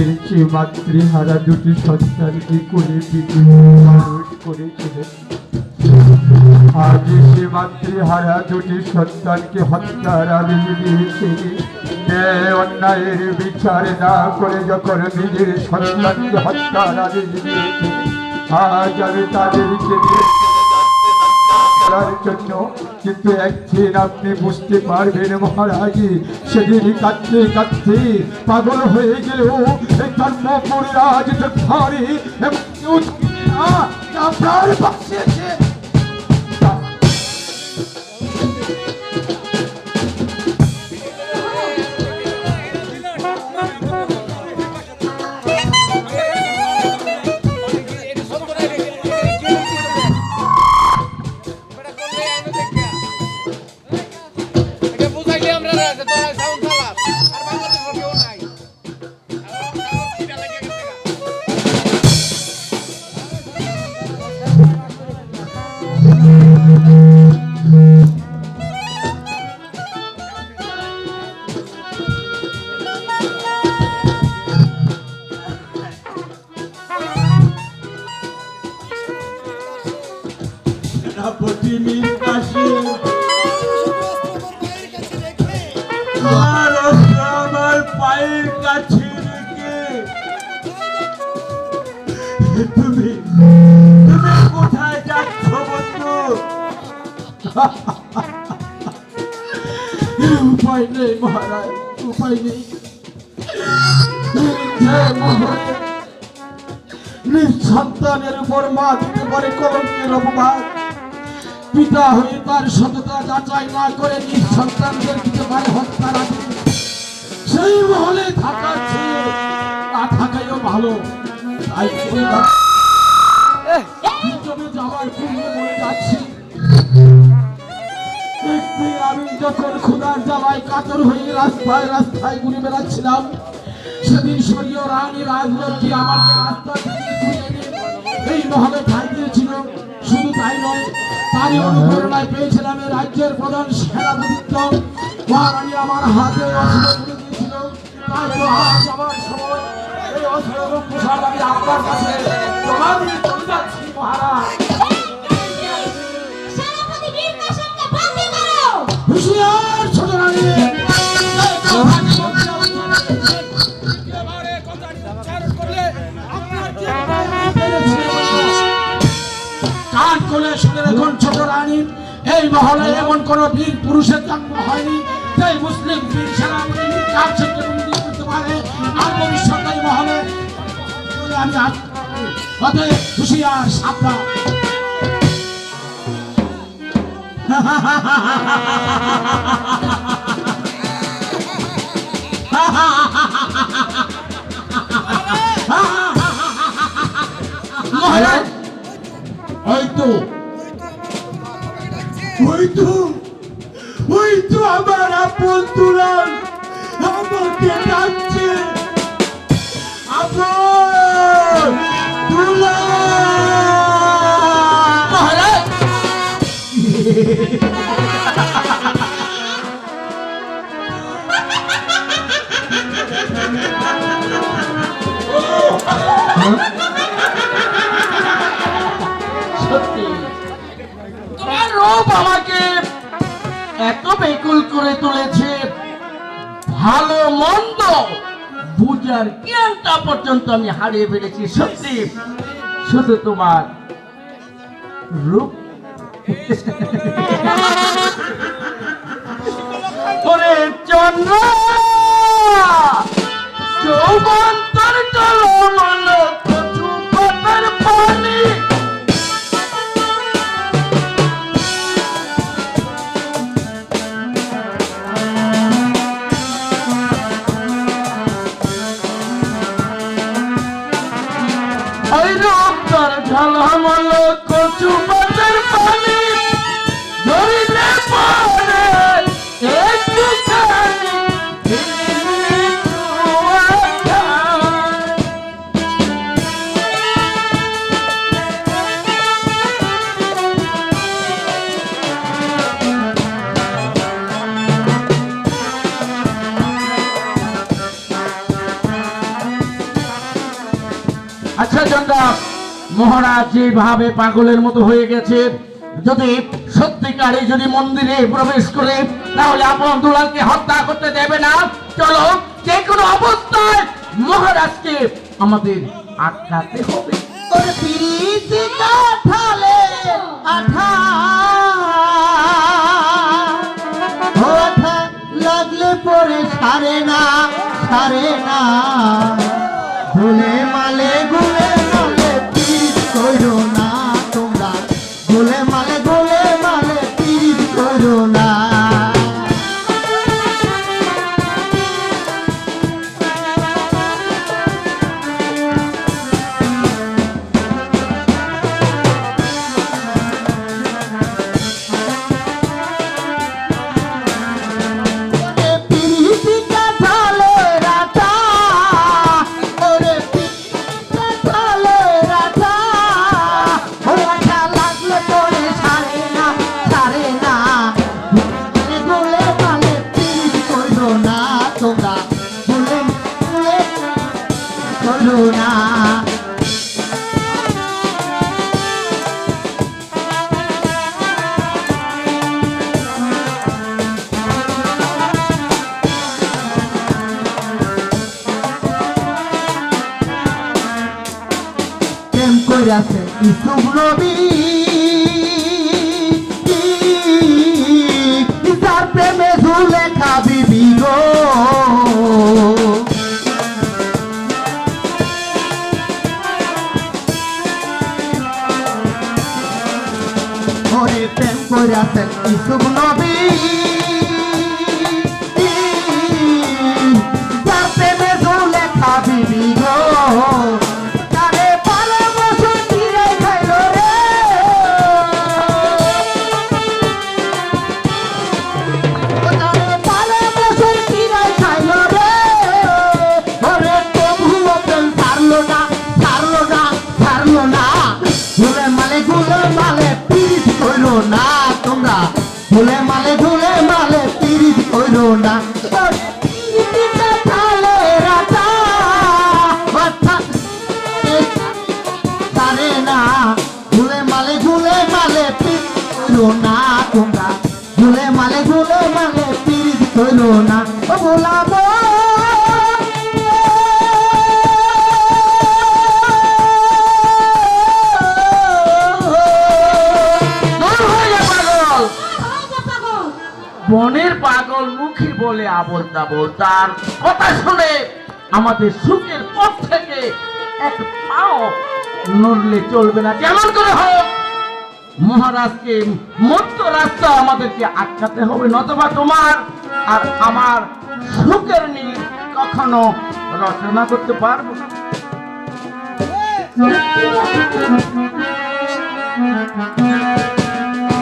ফিরেছে মাতৃহারা দুটি সন্তানকে কোলে পিঠে মানুষ করেছিলেন আজ সে মাতৃহারা দুটি সন্তানকে হত্যার আদেশ দিয়েছে। ন্যায় অন্যায়ের বিচার না করে যখন নিজের সন্তানকে হত্যার আদেশ দিয়েছে, আজ আমি তাদেরকে করার জন্য। কিন্তু একদিন আপনি বুঝতে পারবেন মহারাজি, সেদিন কাঁদতে কাঁদতে পাগল হয়ে গেলেও এই ধর্মপুরী রাজ না আপনার পাশে কোথায় যাচ্ছ বন্ধু উপায় নেই মহারাজ, উপায় নেই। সন্তানের পিতা হয়ে তার সততা যাচাই না করে নিজ সন্তানদের দিতে পারে হত্যার সেই মহলে থাকার চেয়ে না থাকাইও ভালো। তাই করে না- জমে যাওয়ার যাচ্ছি আমি যখন ক্ষুধার জ্বালায় কাতর হয়ে রাস্তায় রাস্তায় ঘুরে বেড়াচ্ছিলাম। সেদিন শরীয় রানী রাজলক্ষ্মী আমাকে রাস্তা থেকে ঘুরে এই মহলে ঠাই দিয়েছিল। শুধু তাই নয়, তারই অনুপ্রেরণায় পেয়েছিলাম এই রাজ্যের প্রধান সেনাপতিত্ব। মহারানী আমার হাতে অস্ত্র দিয়েছিল। আমার সময়। এই কাছে জমা দিয়ে চলে যাচ্ছি, মহারাজ। করে শুনে রাখুন ছোট রানী। এই মহলে এমন কোন বীর পুরুষের জন্ম হয়নি। তাই মুসলিম বীর সেনাপতি কার থেকে করতে পারে, আর ভবিষ্যৎ এই মহলে বলে আমি আজ অতএব হুঁশিয়ার সাবধান। মহারাজ, ওই তো ওই তো ওই তো আমার আপন তুলান আমাকে ডাকছে। আপন তুলান মহারাজ সত্যি রূপ আমাকে এত বেকুল করে তুলেছে। ভালো মন্দ বুঝার পর্যন্ত আমি হারিয়ে ফেলেছি, সত্যি। শুধু তোমার রূপ। চন্দ্র! সেজন্য মহারাজ যেভাবে পাগলের মতো হয়ে গেছে। যদি সত্যিকারে যদি মন্দিরে প্রবেশ করে, তাহলে আপন দুলালকে হত্যা করতে দেবে না। চলো, যে কোনো অবস্থায় মহারাজকে আমাদের আটকাতে হবে। ওর পিরিতি কাঠালে লাগলে পরে সারে না সারে না। গুলে মালে গুলে করো না প্রেম কইরাছে ইসুফ নবী। যার প্রেমে ঝুলে খাবি বিগো। প্রেম কইরাছে ইসুফ নবী। না তোমরা। না। না ঝুলে মালে ঝুলে মালে পিরিত কইলো না তোমরা। ঝুলে মালে ঝুলে মালে পিরিত কইলো না। ও বনের পাগল মুখী বলে আবল তাবল তার কথা শুনে আমাদের সুখের পথ থেকে এক পাও নড়লে চলবে না। যেমন করে হোক, মহারাজকে মধ্য রাস্তা আমাদেরকে আটকাতে হবে, নতবা তোমার আর আমার সুখের নীল কখনো রচনা করতে পারব না।